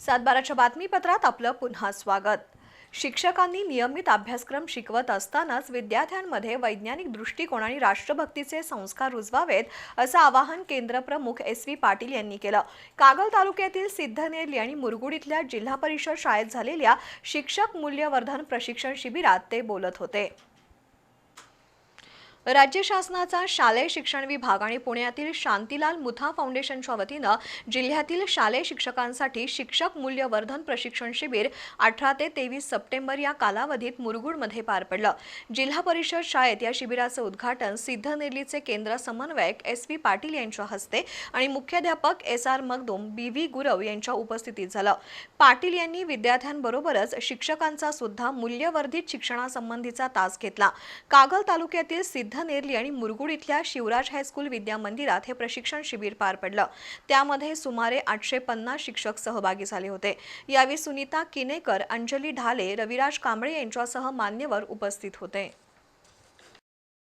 सातबाराच्या बातमीपत्रात आपलं पुन्हा स्वागत. शिक्षकांनी नियमित अभ्यासक्रम शिकवत असतानाच विद्यार्थ्यांमध्ये वैज्ञानिक दृष्टिकोन आणि राष्ट्रभक्तीचे संस्कार रुजवावेत असं आवाहन केंद्रप्रमुख एस व्ही पाटील यांनी केलं. कागल तालुक्यातील सिद्धनेरली आणि मुरगुड इथल्या जिल्हा परिषद शाळेत झालेल्या शिक्षक मूल्यवर्धन प्रशिक्षण शिबिरात ते बोलत होते. राज्य शासनाचा शालेय शिक्षण विभाग आणि पुण्यातील शांतीलाल मुथा फाउंडेशनच्या वतीनं जिल्ह्यातील शालेय शिक्षकांसाठी शिक्षक मूल्यवर्धन प्रशिक्षण शिबिर अठरा ते तेवीस सप्टेंबर या कालावधीत मुरगुडमध्ये पार पडलं. जिल्हा परिषद शाळेत या शिबिराचं उद्घाटन सिद्धनेरलीचे केंद्र समन्वयक एस व्ही पाटील यांच्या हस्ते आणि मुख्याध्यापक S R Magdum B V Gurav यांच्या उपस्थितीत झालं. पाटील यांनी विद्यार्थ्यांबरोबरच शिक्षकांचा सुद्धा मूल्यवर्धित शिक्षणासंबंधीचा तास घेतला. कागल तालुक्यातील सिद्ध सिद्धनेरली आणि मुरगुड इथल्या शिवराज हायस्कूल विद्या मंदिरात हे प्रशिक्षण शिबिर पार पडलं. त्यामध्ये सुमारे आठशे पन्नास शिक्षक सहभागी झाले होते. यावेळी सुनीता किनेकर अंजली ढाले रविराज कांबळे यांच्यासह मान्यवर उपस्थित होते.